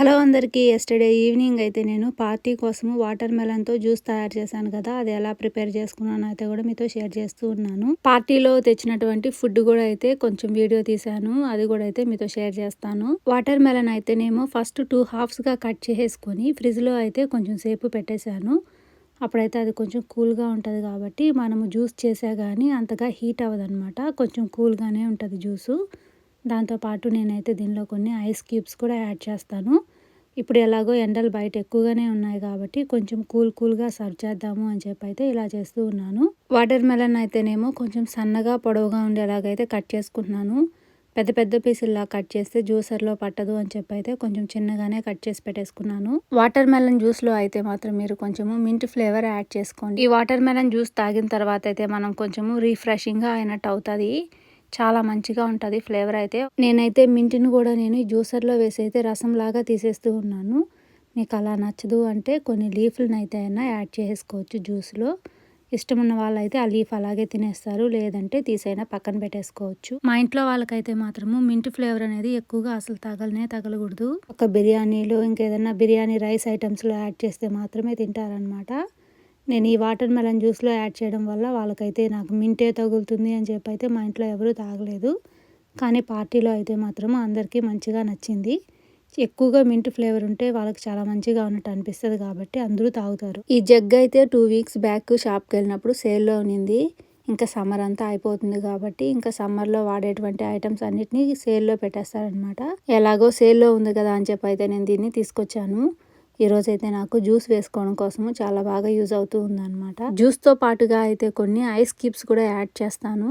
Hello అందరికీ. Yesterday evening అయితే నేను పార్టీ కోసము వాటర్ మెలన్తో జ్యూస్ తయారు చేశాను కదా అది ఎలా ప్రిపేర్ చేసుకున్నాను అయితే కూడా మీతో షేర్ చేస్తూ ఉన్నాను. పార్టీలో తెచ్చినటువంటి ఫుడ్ కూడా అయితే కొంచెం వీడియో తీశాను అది కూడా అయితే మీతో షేర్ చేస్తాను. వాటర్ మెలన్ అయితేనేమో ఫస్ట్ టూ హాఫ్స్గా కట్ చేసేసుకొని ఫ్రిడ్జ్లో అయితే కొంచెం సేపు పెట్టేశాను. అప్పుడైతే అది కొంచెం కూల్గా ఉంటుంది కాబట్టి మనము జ్యూస్ చేసా కానీ అంతగా హీట్ అవ్వదనమాట కొంచెం కూల్గానే ఉంటుంది జ్యూసు. దాంతోపాటు నేనైతే దీనిలో కొన్ని ఐస్ క్యూబ్స్ కూడా యాడ్ చేస్తాను. ఇప్పుడు ఎలాగో ఎండలు బయట ఎక్కువగానే ఉన్నాయి కాబట్టి కొంచెం కూల్ కూల్గా సర్వ్ చేద్దాము అని చెప్పి అయితే ఇలా చేస్తూ ఉన్నాను. వాటర్ మెలన్ అయితేనేమో కొంచెం సన్నగా పొడవుగా ఉండేలాగైతే కట్ చేసుకుంటున్నాను. పెద్ద పెద్ద పీసుల్లా కట్ చేస్తే జ్యూసర్లో పట్టదు అని చెప్పి అయితే కొంచెం చిన్నగానే కట్ చేసి పెట్టేసుకున్నాను. వాటర్ మెలన్ జ్యూస్లో అయితే మాత్రం మీరు కొంచెము మింట్ ఫ్లేవర్ యాడ్ చేసుకోండి. ఈ వాటర్ మెలన్ జ్యూస్ తాగిన తర్వాత అయితే మనం కొంచెము రీఫ్రెషింగ్గా అయినట్టు అవుతుంది. చాలా మంచిగా ఉంటుంది ఫ్లేవర్ అయితే. నేనైతే మింటిని కూడా నేను జ్యూసర్లో వేసి అయితే రసం లాగా తీసేస్తూ ఉన్నాను. మీకు అలా నచ్చదు అంటే కొన్ని లీఫ్లను అయితే అయినా యాడ్ చేసుకోవచ్చు జ్యూస్లో. ఇష్టం ఉన్న వాళ్ళైతే ఆ లీఫ్ అలాగే తినేస్తారు లేదంటే తీసైనా పక్కన పెట్టేసుకోవచ్చు. మా ఇంట్లో వాళ్ళకైతే మాత్రము మింట్ ఫ్లేవర్ అనేది ఎక్కువగా అసలు తగలనే తగలకూడదు. ఒక బిర్యానీలో ఇంకేదన్నా బిర్యానీ రైస్ ఐటమ్స్లో యాడ్ చేస్తే మాత్రమే తింటారనమాట నేను ఈ వాటర్ మెలన్ జ్యూస్లో యాడ్ చేయడం వల్ల వాళ్ళకైతే నాకు మింటే తగులుతుంది అని చెప్పి అయితే మా ఇంట్లో ఎవరూ తాగలేదు. కానీ పార్టీలో అయితే మాత్రం అందరికీ మంచిగా నచ్చింది. ఎక్కువగా మింట్ ఫ్లేవర్ ఉంటే వాళ్ళకి చాలా మంచిగా ఉన్నట్టు అనిపిస్తుంది కాబట్టి అందరూ తాగుతారు. ఈ జగ్ అయితే టూ వీక్స్ బ్యాక్ షాప్కి వెళ్ళినప్పుడు సేల్లో ఉన్నింది. ఇంకా సమ్మర్ అంతా అయిపోతుంది కాబట్టి ఇంకా సమ్మర్లో వాడేటువంటి ఐటమ్స్ అన్నిటినీ సేల్లో పెట్టేస్తారనమాట ఎలాగో సేల్లో ఉంది కదా అని చెప్పి అయితే నేను దీన్ని తీసుకొచ్చాను. ఈరోజైతే నాకు జ్యూస్ వేసుకోవడం కోసము చాలా బాగా యూజ్ అవుతూ ఉందన్నమాట. జ్యూస్తో పాటుగా అయితే కొన్ని ఐస్ క్యూబ్స్ కూడా యాడ్ చేస్తాను.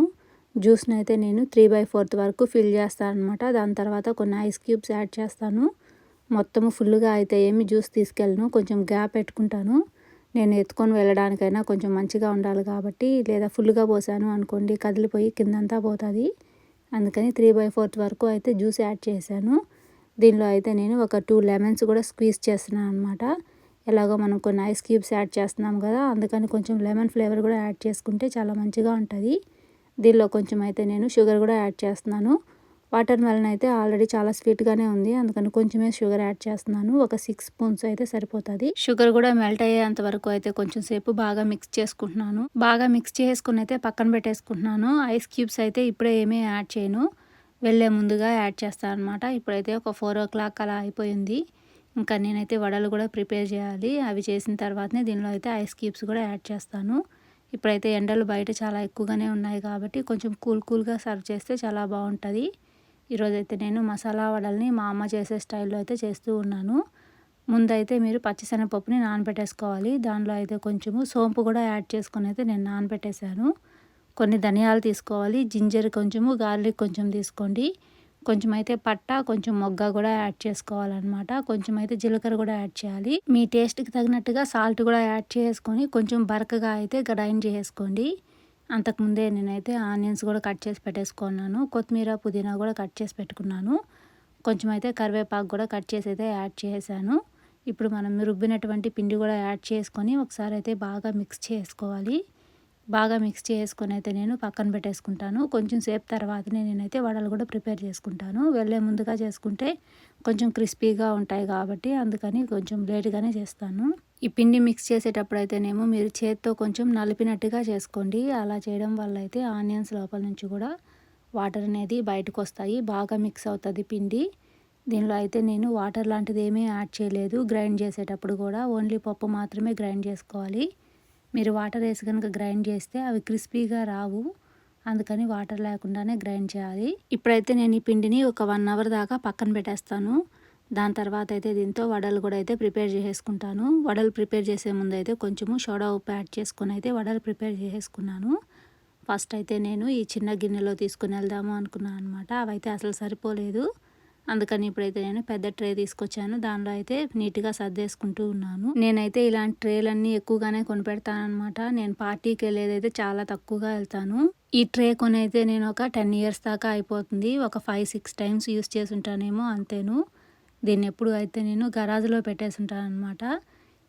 జ్యూస్ని అయితే నేను త్రీ బై ఫోర్త్ వరకు ఫిల్ చేస్తాను అనమాట దాని తర్వాత కొన్ని ఐస్ క్యూబ్స్ యాడ్ చేస్తాను. మొత్తము ఫుల్గా అయితే ఏమి జ్యూస్ తీసుకెళ్ళను. కొంచెం గ్యాప్ పెట్టుకుంటాను. నేను ఎత్తుకొని వెళ్ళడానికైనా కొంచెం మంచిగా ఉండాలి కాబట్టి లేదా ఫుల్గా పోసాను అనుకోండి కదిలిపోయి కిందంతా పోతుంది. అందుకని త్రీ బై ఫోర్త్ వరకు అయితే జ్యూస్ యాడ్ చేశాను. దీనిలో అయితే నేను ఒక టూ లెమన్స్ కూడా స్క్వీజ్ చేస్తున్నాను అనమాట ఎలాగో మనం కొన్ని ఐస్ క్యూబ్స్ యాడ్ చేస్తున్నాం కదా అందుకని కొంచెం లెమన్ ఫ్లేవర్ కూడా యాడ్ చేసుకుంటే చాలా మంచిగా ఉంటుంది. దీనిలో కొంచెం అయితే నేను షుగర్ కూడా యాడ్ చేస్తున్నాను. వాటర్ మెలన్ అయితే ఆల్రెడీ చాలా స్వీట్గానే ఉంది అందుకని కొంచెమే షుగర్ యాడ్ చేస్తున్నాను. ఒక సిక్స్ స్పూన్స్ అయితే సరిపోతుంది. షుగర్ కూడా మెల్ట్ అయ్యేంత వరకు అయితే కొంచెం సేపు బాగా మిక్స్ చేసుకుంటున్నాను. బాగా మిక్స్ చేసుకుని అయితే పక్కన పెట్టేసుకుంటున్నాను. ఐస్ క్యూబ్స్ అయితే ఇప్పుడే ఏమీ యాడ్ చేయను. వెళ్ళే ముందుగా యాడ్ చేస్తాను అనమాట ఇప్పుడైతే ఒక ఫోర్ ఓ క్లాక్ అలా అయిపోయింది. ఇంకా నేనైతే వడలు కూడా ప్రిపేర్ చేయాలి. అవి చేసిన తర్వాతనే దీనిలో అయితే ఐస్ క్యూబ్స్ కూడా యాడ్ చేస్తాను. ఇప్పుడైతే ఎండలు బయట చాలా ఎక్కువగానే ఉన్నాయి కాబట్టి కొంచెం కూల్ కూల్గా సర్వ్ చేస్తే చాలా బాగుంటుంది. ఈరోజైతే నేను మసాలా వడల్ని మా అమ్మ చేసే స్టైల్లో అయితే చేస్తూ ఉన్నాను. ముందైతే మీరు పచ్చిశనగపప్పుని నానబెట్టేసుకోవాలి. దానిలో అయితే కొంచెము సోంపు కూడా యాడ్ చేసుకొని అయితే నేను నానబెట్టేశాను. కొన్ని ధనియాలు తీసుకోవాలి. జింజర్ కొంచెము గార్లిక్ కొంచెం తీసుకోండి. కొంచెం అయితే పట్ట కొంచెం మొగ్గ కూడా యాడ్ చేసుకోవాలన్నమాట. కొంచెం అయితే జీలకర్ర కూడా యాడ్ చేయాలి. మీ టేస్ట్కి తగినట్టుగా సాల్ట్ కూడా యాడ్ చేసుకొని కొంచెం బరకగా అయితే గ్రైండ్ చేసుకోండి. అంతకుముందే నేనైతే ఆనియన్స్ కూడా కట్ చేసి పెట్టేసుకున్నాను. కొత్తిమీర పుదీనా కూడా కట్ చేసి పెట్టుకున్నాను. కొంచెం అయితే కరివేపాకు కూడా కట్ చేసి అయితే యాడ్ చేశాను. ఇప్పుడు మనం రుబ్బినటువంటి పిండి కూడా యాడ్ చేసుకొని ఒకసారి అయితే బాగా మిక్స్ చేసుకోవాలి. బాగా మిక్స్ చేసుకొని అయితే నేను పక్కన పెట్టేసుకుంటాను. కొంచెం సేపు తర్వాతనే నేనైతే వడలు కూడా ప్రిపేర్ చేసుకుంటాను. వెళ్ళే ముందుగా చేసుకుంటే కొంచెం క్రిస్పీగా ఉంటాయి కాబట్టి అందుకని కొంచెం లేట్గానే చేస్తాను. ఈ పిండి మిక్స్ చేసేటప్పుడు అయితేనేమో మీరు చేత్తో కొంచెం నలిపినట్టుగా చేసుకోండి. అలా చేయడం వల్ల అయితే ఆనియన్స్ లోపల నుంచి కూడా వాటర్ అనేది బయటకు వస్తాయి బాగా మిక్స్ అవుతుంది పిండి. దీనిలో అయితే నేను వాటర్ లాంటిది ఏమీ యాడ్ చేయలేదు. గ్రైండ్ చేసేటప్పుడు కూడా ఓన్లీ పప్పు మాత్రమే గ్రైండ్ చేసుకోవాలి. మీరు వాటర్ వేసి కనుక గ్రైండ్ చేస్తే అవి క్రిస్పీగా రావు. అందుకని వాటర్ లేకుండానే గ్రైండ్ చేయాలి. ఇప్పుడైతే నేను ఈ పిండిని ఒక వన్ అవర్ దాకా పక్కన పెట్టేస్తాను. దాని తర్వాత అయితే దీంతో వడలు కూడా అయితే ప్రిపేర్ చేసేసుకుంటాను. వడలు ప్రిపేర్ చేసే ముందు అయితే కొంచెము సోడా ఉప్పు యాడ్ చేసుకుని అయితే వడలు ప్రిపేర్ చేసేసుకున్నాను. ఫస్ట్ అయితే నేను ఈ చిన్న గిన్నెలో తీసుకుని వెళ్దాము అనుకున్నాను అనమాట అవైతే అసలు సరిపోలేదు. అందుకని ఇప్పుడైతే నేను పెద్ద ట్రే తీసుకొచ్చాను. దానిలో అయితే నీట్గా సర్దేసుకుంటూ ఉన్నాను. నేనైతే ఇలాంటి ట్రేలన్నీ ఎక్కువగానే కొనిపెడతానమాట నేను పార్టీకి వెళ్ళేదైతే చాలా తక్కువగా వెళ్తాను. ఈ ట్రే కొనైతే నేను ఒక టెన్ ఇయర్స్ దాకా అయిపోతుంది. ఒక ఫైవ్ సిక్స్ టైమ్స్ యూస్ చేసి ఉంటానేమో అంతేను. దీన్ని ఎప్పుడు అయితే నేను గరాజులో పెట్టేసి ఉంటాను అనమాట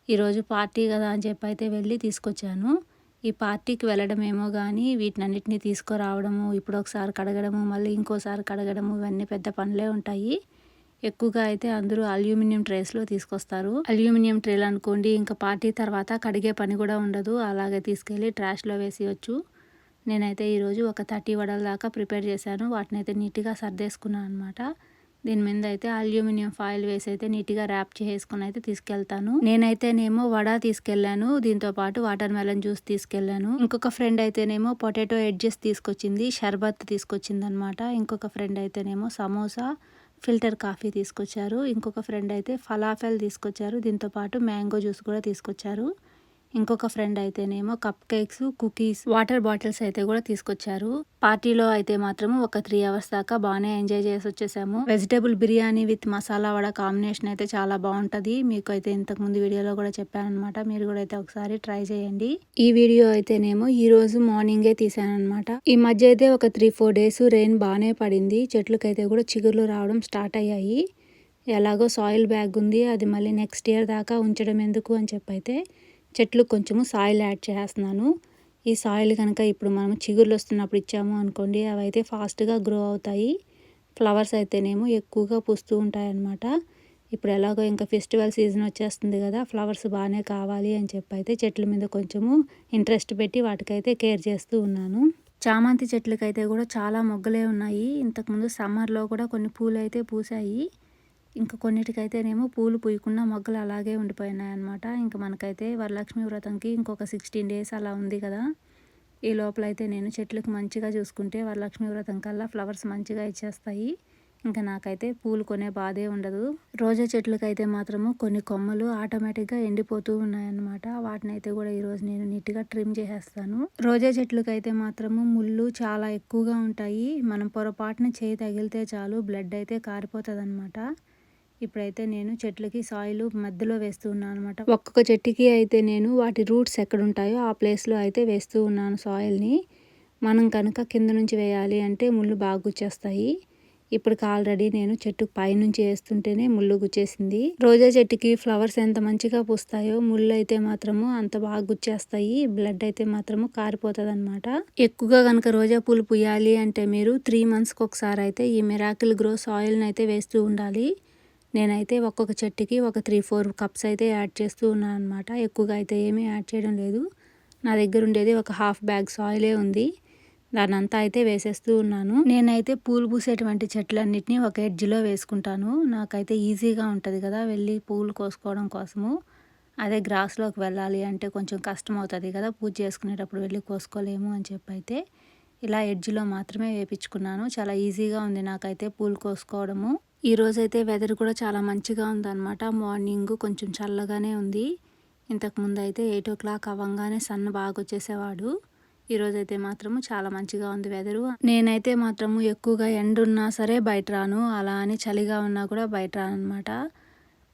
ఈరోజు పార్టీ కదా అని చెప్పి అయితే వెళ్ళి తీసుకొచ్చాను. ఈ పార్టీకి వెళ్ళడమేమో కానీ వీటినన్నిటిని తీసుకురావడము ఇప్పుడు ఒకసారి కడగడము మళ్ళీ ఇంకోసారి కడగడము ఇవన్నీ పెద్ద పనులే ఉంటాయి. ఎక్కువగా అయితే అందరూ అల్యూమినియం ట్రేస్లో తీసుకొస్తారు. అల్యూమినియం ట్రేలు అనుకోండి ఇంకా పార్టీ తర్వాత కడిగే పని కూడా ఉండదు. అలాగే తీసుకెళ్ళి ట్రాష్లో వేసేయచ్చు. నేనైతే ఈరోజు ఒక థర్టీ వడల దాకా ప్రిపేర్ చేశాను. వాటిని అయితే నీట్గా సర్దేసుకున్నాను అనమాట దీని మీద అయితే అల్యూమినియం ఫాయిల్ వేసి అయితే నీట్గా ర్యాప్ చేసుకుని అయితే తీసుకెళ్తాను. నేనైతేనేమో వడ తీసుకెళ్ళాను దీంతో పాటు వాటర్ మెలన్ జ్యూస్ తీసుకెళ్ళాను ఇంకొక ఫ్రెండ్ అయితేనేమో పొటాటో ఎడ్జెస్ తీసుకొచ్చింది షర్బత్ తీసుకొచ్చింది అనమాట ఇంకొక ఫ్రెండ్ అయితేనేమో సమోసా ఫిల్టర్ కాఫీ తీసుకొచ్చారు. ఇంకొక ఫ్రెండ్ అయితే ఫలాఫెల్ తీసుకొచ్చారు దీంతో పాటు మ్యాంగో జ్యూస్ కూడా తీసుకొచ్చారు. ఇంకొక ఫ్రెండ్ అయితేనేమో cupcakes cookies water bottles అయితే కూడా తీసుకొచ్చారు. పార్టీలో అయితే మాత్రం ఒక త్రీ అవర్స్ దాకా బాగానే ఎంజాయ్ చేసి వచ్చేసాము. Vegetable biryani with masala vada combination అయితే చాలా బాగుంటుంది. మీకు అయితే ఇంతకు ముందు వీడియోలో కూడా చెప్పానమాట అనమాట మీరు కూడా అయితే ఒకసారి ట్రై చేయండి. ఈ వీడియో అయితేనేమో ఈ రోజు మార్నింగే తీసానమాట అనమాట ఈ మధ్య అయితే ఒక త్రీ ఫోర్ డేస్ రెయిన్ బాగానే పడింది. చెట్లకైతే కూడా చిగుర్లు రావడం స్టార్ట్ అయ్యాయి. ఎలాగో సాయిల్ బ్యాగ్ ఉంది. అది మళ్ళీ నెక్స్ట్ ఇయర్ దాకా ఉంచడం ఎందుకు అని చెప్పైతే చెట్లు కొంచెము సాయిల్ యాడ్ చేస్తున్నాను. ఈ సాయిల్ కనుక ఇప్పుడు మనం చిగుర్లు వస్తున్నప్పుడు ఇచ్చాము అనుకోండి అవి అయితే ఫాస్ట్గా గ్రో అవుతాయి. ఫ్లవర్స్ అయితేనేమో ఎక్కువగా పూస్తూ ఉంటాయన్నమాట. ఇప్పుడు ఎలాగో ఇంకా ఫెస్టివల్ సీజన్ వచ్చేస్తుంది కదా ఫ్లవర్స్ బాగానే కావాలి అని చెప్పి అయితే చెట్ల మీద కొంచెము ఇంట్రెస్ట్ పెట్టి వాటికైతే కేర్ చేస్తూ ఉన్నాను. చామంతి చెట్లకైతే కూడా చాలా మొగ్గలే ఉన్నాయి. ఇంతకుముందు సమ్మర్లో కూడా కొన్ని పూలు అయితే పూసాయి ఇంకా కొన్నిటికైతేనేమో పూలు పూయకుండా మొగ్గలు అలాగే ఉండిపోయినాయి అనమాట ఇంకా మనకైతే వరలక్ష్మి వ్రతంకి ఇంకొక సిక్స్టీన్ డేస్ అలా ఉంది కదా. ఈ లోపల అయితే నేను చెట్లకు మంచిగా చూసుకుంటే వరలక్ష్మి వ్రతం కల్లా ఫ్లవర్స్ మంచిగా ఇచ్చేస్తాయి. ఇంకా నాకైతే పూలు కొనే బాధే ఉండదు. రోజా చెట్లకైతే మాత్రము కొన్ని కొమ్మలు ఆటోమేటిక్గా ఎండిపోతూ ఉన్నాయన్నమాట. వాటిని అయితే కూడా ఈరోజు నేను నీట్గా ట్రిమ్ చేసేస్తాను. రోజా చెట్లకైతే మాత్రము ముళ్ళు చాలా ఎక్కువగా ఉంటాయి. మనం పొరపాటున చేయి తగిలితే చాలు బ్లడ్ అయితే కారిపోతుంది ఇప్పుడైతే నేను చెట్లకి సాయిల్ మధ్యలో వేస్తూ ఉన్నాను అనమాట ఒక్కొక్క చెట్టుకి అయితే నేను వాటి రూట్స్ ఎక్కడ ఉంటాయో ఆ ప్లేస్లో అయితే వేస్తూ ఉన్నాను సాయిల్ని. మనం కనుక కింద నుంచి వేయాలి అంటే ముళ్ళు బాగా గుచ్చేస్తాయి. ఇప్పటికి ఆల్రెడీ నేను చెట్టు పైనుంచి వేస్తుంటేనే ముళ్ళు గుచ్చేసింది. రోజా చెట్టుకి ఫ్లవర్స్ ఎంత మంచిగా పూస్తాయో ముళ్ళు అయితే మాత్రము అంత బాగా గుచ్చేస్తాయి. బ్లడ్ అయితే మాత్రము కారిపోతుంది అనమాట ఎక్కువగా కనుక రోజా పూలు పుయ్యాలి అంటే మీరు త్రీ మంత్స్కి ఒకసారి అయితే ఈ మిరాకిల్ గ్రో సాయిల్ని అయితే వేస్తూ ఉండాలి. నేనైతే ఒక్కొక్క చెట్టుకి ఒక త్రీ ఫోర్ కప్స్ అయితే యాడ్ చేస్తూ ఉన్నాను అనమాట ఎక్కువగా అయితే ఏమీ యాడ్ చేయడం లేదు. నా దగ్గర ఉండేది ఒక హాఫ్ బ్యాగ్ సాయిలే ఉంది. దాని అంతా అయితే వేసేస్తూ ఉన్నాను. నేనైతే పూలు పూసేటువంటి చెట్లన్నిటిని ఒక ఎడ్జ్లో వేసుకుంటాను. నాకైతే ఈజీగా ఉంటుంది కదా వెళ్ళి పూలు కోసుకోవడం కోసము. అదే గ్రాస్లోకి వెళ్ళాలి అంటే కొంచెం కష్టం అవుతుంది కదా పూజ చేసుకునేటప్పుడు వెళ్ళి కోసుకోలేము అని చెప్పి అయితే ఇలా ఎడ్జ్లో మాత్రమే వేపించుకున్నాను. చాలా ఈజీగా ఉంది నాకైతే పూలు కోసుకోవడము. ఈ రోజైతే వెదర్ కూడా చాలా మంచిగా ఉందన్నమాట. మార్నింగ్ కొంచెం చల్లగానే ఉంది. ఇంతకుముందు అయితే ఎయిట్ ఓ క్లాక్ అవ్వగానే సన్ బాగా వచ్చేసేవాడు ఈరోజైతే మాత్రము చాలా మంచిగా ఉంది వెదరు. నేనైతే మాత్రము ఎక్కువగా ఎండ ఉన్నా సరే బయట రాను. అలా అని చలిగా ఉన్నా కూడా బయట రాను అనమాట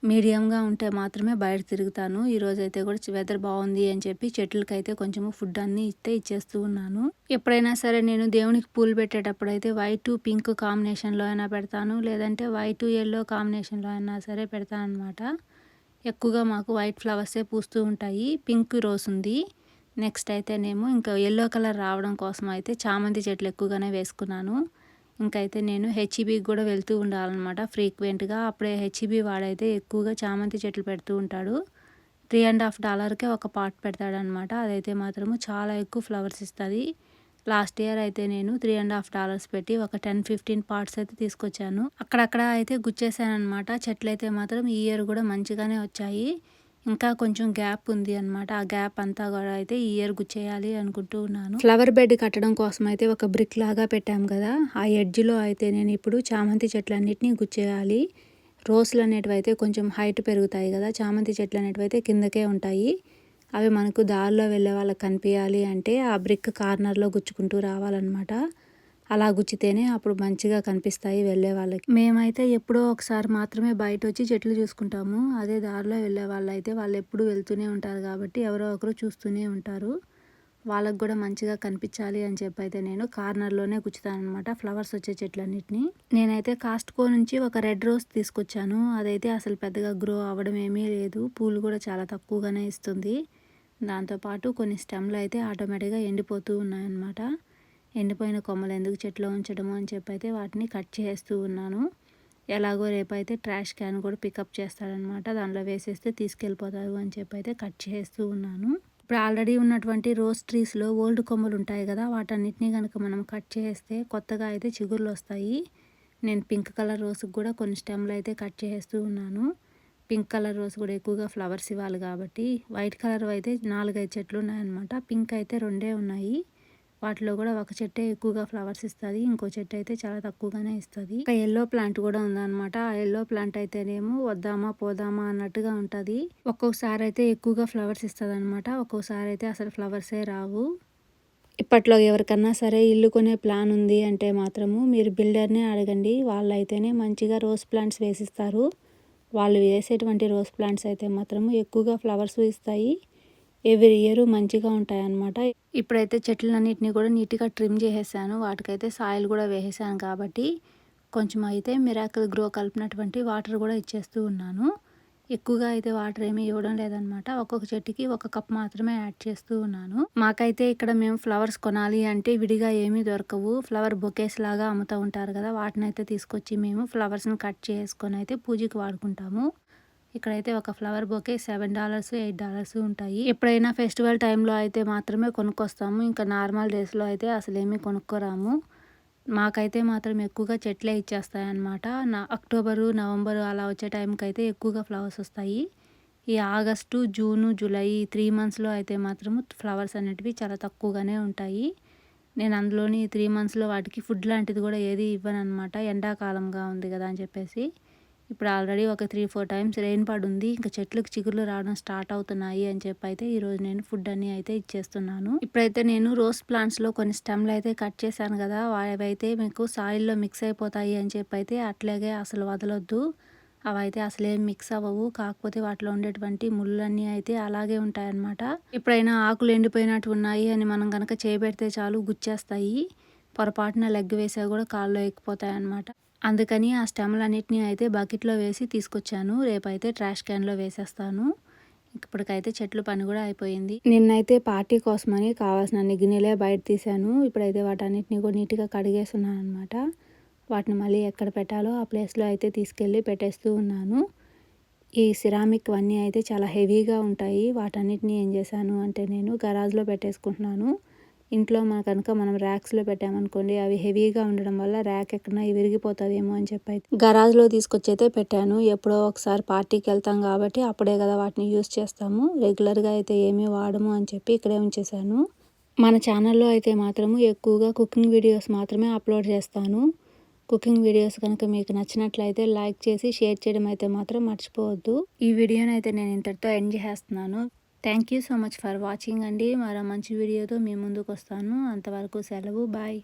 మీడియంగా ఉంటే మాత్రమే బయట తిరుగుతాను. ఈరోజు అయితే కూడా వెదర్ బాగుంది అని చెప్పి చెట్లకైతే కొంచెము ఫుడ్ అన్ని ఇస్తే ఇచ్చేస్తూ ఉన్నాను. ఎప్పుడైనా సరే నేను దేవునికి పూలు పెట్టేటప్పుడు అయితే వైట్ పింక్ కాంబినేషన్లో అయినా పెడతాను. లేదంటే వైట్ ఎల్లో కాంబినేషన్లో అయినా సరే పెడతాను అనమాట ఎక్కువగా మాకు వైట్ ఫ్లవర్సే పూస్తూ ఉంటాయి. పింక్ రోస్ ఉంది. నెక్స్ట్ అయితేనేమో ఇంకా ఎల్లో కలర్ రావడం కోసం అయితే చామంతి చెట్లు ఎక్కువగానే వేసుకున్నాను. ఇంకైతే నేను హెచ్ఈబీకి కూడా వెళ్తూ ఉండాలన్నమాట ఫ్రీక్వెంట్గా అప్పుడే హెచ్ఈబీ వాడైతే ఎక్కువగా చామంతి చెట్లు పెడుతూ ఉంటాడు. త్రీ అండ్ హాఫ్ డాలర్కే ఒక పాట్ పెడతాడనమాట అదైతే మాత్రము చాలా ఎక్కువ ఫ్లవర్స్ ఇస్తుంది. లాస్ట్ ఇయర్ అయితే నేను త్రీ అండ్ హాఫ్ డాలర్స్ పెట్టి ఒక టెన్ ఫిఫ్టీన్ పార్ట్స్ అయితే తీసుకొచ్చాను. అక్కడక్కడ అయితే గుచ్చేసాను అనమాట చెట్లు అయితే మాత్రం ఈ ఇయర్ కూడా మంచిగానే వచ్చాయి. ఇంకా కొంచెం గ్యాప్ ఉంది అనమాట ఆ గ్యాప్ అంతా కూడా అయితే ఈ ఇయర్ గుచ్చేయాలి అనుకుంటూ ఉన్నాను. ఫ్లవర్ బెడ్ కట్టడం కోసం అయితే ఒక బ్రిక్ లాగా పెట్టాం కదా. ఆ ఎడ్జ్లో అయితే నేను ఇప్పుడు చామంతి చెట్లన్నిటిని గుచ్చేయాలి. రోస్లు అనేటివి అయితే కొంచెం హైట్ పెరుగుతాయి కదా. చామంతి చెట్లు అనేటివి అయితే కిందకే ఉంటాయి. అవి మనకు దారిలో వెళ్ళే వాళ్ళకి కనిపించాలి అంటే ఆ బ్రిక్ కార్నర్లో గుచ్చుకుంటూ రావాలన్నమాట. అలా గుచ్చితేనే అప్పుడు మంచిగా కనిపిస్తాయి వెళ్ళే వాళ్ళకి. మేమైతే ఎప్పుడో ఒకసారి మాత్రమే బయట వచ్చి చెట్లు చూసుకుంటాము. అదే దారిలో వెళ్ళే వాళ్ళు అయితే వాళ్ళు ఎప్పుడు వెళ్తూనే ఉంటారు కాబట్టి ఎవరో ఒకరు చూస్తూనే ఉంటారు. వాళ్ళకు కూడా మంచిగా కనిపించాలి అని చెప్పి అయితే నేను కార్నర్లోనే గుచ్చుతాను అనమాట ఫ్లవర్స్ వచ్చే చెట్లన్నిటిని. నేనైతే కాస్ట్కో నుంచి ఒక రెడ్ రోజ్ తీసుకొచ్చాను. అదైతే అసలు పెద్దగా గ్రో అవ్వడం ఏమీ లేదు. పూలు కూడా చాలా తక్కువగానే ఇస్తుంది. దాంతోపాటు కొన్ని స్టెమ్లు అయితే ఆటోమేటిక్గా ఎండిపోతూ ఉన్నాయన్నమాట. ఎండిపోయిన కొమ్మలు ఎందుకు చెట్లో ఉంచడము అని చెప్పి అయితే వాటిని కట్ చేస్తూ ఉన్నాను. ఎలాగో రేపైతే ట్రాష్ క్యాన్ కూడా పికప్ చేస్తాడనమాట. దాంట్లో వేసేస్తే తీసుకెళ్ళిపోతారు అని చెప్పి అయితే కట్ చేస్తూ ఉన్నాను. ఇప్పుడు ఆల్రెడీ ఉన్నటువంటి రోజ్ ట్రీస్లో ఓల్డ్ కొమ్మలు ఉంటాయి కదా వాటన్నిటిని కనుక మనం కట్ చేస్తే కొత్తగా అయితే చిగుర్లు వస్తాయి. నేను పింక్ కలర్ రోజుకి కూడా కొన్ని స్టెమ్లు అయితే కట్ చేస్తూ ఉన్నాను. పింక్ కలర్ రోస్ కూడా ఎక్కువగా ఫ్లవర్స్ ఇవ్వాలి కాబట్టి. వైట్ కలర్ అయితే నాలుగైదు చెట్లు ఉన్నాయన్నమాట. పింక్ అయితే రెండే ఉన్నాయి. వాటిలో కూడా ఒక చెట్టే ఎక్కువగా ఫ్లవర్స్ ఇస్తుంది ఇంకో చెట్టు అయితే చాలా తక్కువగానే ఇస్తుంది. ఒక ఎల్లో ప్లాంట్ కూడా ఉందన్నమాట. ఆ ఎల్లో ప్లాంట్ అయితేనేమో వద్దామా పోదామా అన్నట్టుగా ఉంటుంది. ఒక్కొక్కసారి అయితే ఎక్కువగా ఫ్లవర్స్ ఇస్తుంది అనమాట ఒక్కొక్కసారి అయితే అసలు ఫ్లవర్సే రావు. ఇప్పట్లో ఎవరికన్నా సరే ఇల్లు కొనే ప్లాన్ ఉంది అంటే మాత్రము మీరు బిల్డర్నే అడగండి. వాళ్ళైతేనే మంచిగా రోజ్ ప్లాంట్స్ వేసిస్తారు. వాళ్ళు వేసేటువంటి రోజ్ ప్లాంట్స్ అయితే మాత్రము ఎక్కువగా ఫ్లవర్స్ ఇస్తాయి. ఎవ్రీ ఇయర్ మంచిగా ఉంటాయన్నమాట. ఇప్పుడైతే చెట్లన్నింటినీ కూడా నీట్గా ట్రిమ్ చేసేసాను. వాటికైతే సాయిల్ కూడా వేసేసాను కాబట్టి కొంచెం అయితే మిరాకిల్ గ్రో కలిపినటువంటి వాటర్ కూడా ఇచ్చేస్తూ ఉన్నాను. ఎక్కువగా అయితే వాటర్ ఏమీ ఇవ్వడం లేదనమాట ఒక్కొక్క చెట్టుకి ఒక కప్ మాత్రమే యాడ్ చేస్తూ ఉన్నాను. మాకైతే ఇక్కడ మేము ఫ్లవర్స్ కొనాలి అంటే విడిగా ఏమీ దొరకవు. ఫ్లవర్ బొకేస్ లాగా అమ్ముతూ ఉంటారు కదా వాటిని అయితే తీసుకొచ్చి మేము ఫ్లవర్స్ని కట్ చేసుకొని అయితే పూజకి వాడుకుంటాము. ఇక్కడైతే ఒక flower bouquet seven dollars eight dollars ఉంటాయి. ఎప్పుడైనా ఫెస్టివల్ టైంలో అయితే మాత్రమే కొనుక్కొస్తాము. ఇంకా నార్మల్ డేస్లో అయితే అసలు ఏమీ కొనుక్కోరాము. మాకైతే మాత్రం ఎక్కువగా చెట్లే ఇచ్చేస్తాయన్నమాట. నా అక్టోబరు నవంబరు అలా వచ్చే టైంకి అయితే ఎక్కువగా ఫ్లవర్స్ వస్తాయి. ఈ ఆగస్టు జూను జూలై త్రీ మంత్స్లో అయితే మాత్రము ఫ్లవర్స్ అనేటివి చాలా తక్కువగానే ఉంటాయి. నేను అందులోని త్రీ మంత్స్లో వాటికి ఫుడ్ లాంటిది కూడా ఏది ఇవ్వను అనమాట ఎండాకాలంగా ఉంది కదా అని చెప్పేసి. ఇప్పుడు ఆల్రెడీ ఒక త్రీ ఫోర్ టైమ్స్ రెయిన్ పడుంది. ఇంకా చెట్లకు చిగుర్లు రావడం స్టార్ట్ అవుతున్నాయి అని చెప్పి అయితే ఈరోజు నేను ఫుడ్ అన్ని అయితే ఇచ్చేస్తున్నాను. ఇప్పుడైతే నేను రోజ్ ప్లాంట్స్లో కొన్ని స్టెమ్లు అయితే కట్ చేశాను కదా అయితే మీకు సాయిల్లో మిక్స్ అయిపోతాయి అని చెప్పి అయితే అట్లాగే అసలు వదలొద్దు. అవి అయితే అసలేం మిక్స్ అవ్వవు. కాకపోతే వాటిలో ఉండేటువంటి ముళ్ళన్నీ అయితే అలాగే ఉంటాయన్నమాట. ఎప్పుడైనా ఆకులు ఎండిపోయినట్టు ఉన్నాయి అని మనం కనుక చేపెడితే చాలు గుచ్చేస్తాయి. పొరపాటున లెగ్ వేసా కూడా కాళ్ళు ఎక్కిపోతాయి అన్నమాట అందుకని ఆ స్టెమ్లన్నిటిని అయితే బకెట్లో వేసి తీసుకొచ్చాను. రేపైతే ట్రాష్ క్యాన్లో వేసేస్తాను. ఇప్పటికైతే చెట్లు పని కూడా అయిపోయింది. నిన్నైతే పార్టీ కోసమని కావాల్సిన గిన్నెలే బయట తీశాను. ఇప్పుడైతే వాటన్నిటిని కూడా నీట్గా కడిగేస్తున్నాను అనమాట వాటిని మళ్ళీ ఎక్కడ పెట్టాలో ఆ ప్లేస్లో అయితే తీసుకెళ్ళి పెట్టేస్తూ ఉన్నాను. ఈ సిరామిక్ అన్నీ అయితే చాలా హెవీగా ఉంటాయి. వాటన్నిటిని ఏం చేశాను అంటే నేను గరాజ్లో పెట్టేసుకుంటున్నాను. ఇంట్లో మన కనుక మనం ర్యాక్స్లో పెట్టామనుకోండి అవి హెవీగా ఉండడం వల్ల ర్యాక్ ఎక్కడన్నా విరిగిపోతుందేమో అని చెప్పి అయితే గరాజ్లో తీసుకొచ్చి అయితే పెట్టాను. ఎప్పుడో ఒకసారి పార్టీకి వెళ్తాం కాబట్టి అప్పుడే కదా వాటిని యూస్ చేస్తాము. రెగ్యులర్గా అయితే ఏమీ వాడము అని చెప్పి ఇక్కడే ఉంచేశాను. మన ఛానల్లో అయితే మాత్రము ఎక్కువగా కుకింగ్ వీడియోస్ మాత్రమే అప్లోడ్ చేస్తాను. కుకింగ్ వీడియోస్ కనుక మీకు నచ్చినట్లయితే లైక్ చేసి షేర్ చేయడం అయితే మాత్రం మర్చిపోవద్దు. ఈ వీడియోని అయితే నేను ఇంతటితో ఎండ్ చేస్తున్నాను. Thank you so much for watching అండి. మరో మంచి వీడియోతో మీ ముందుకు వస్తాను అంతవరకు సెలవు. బాయ్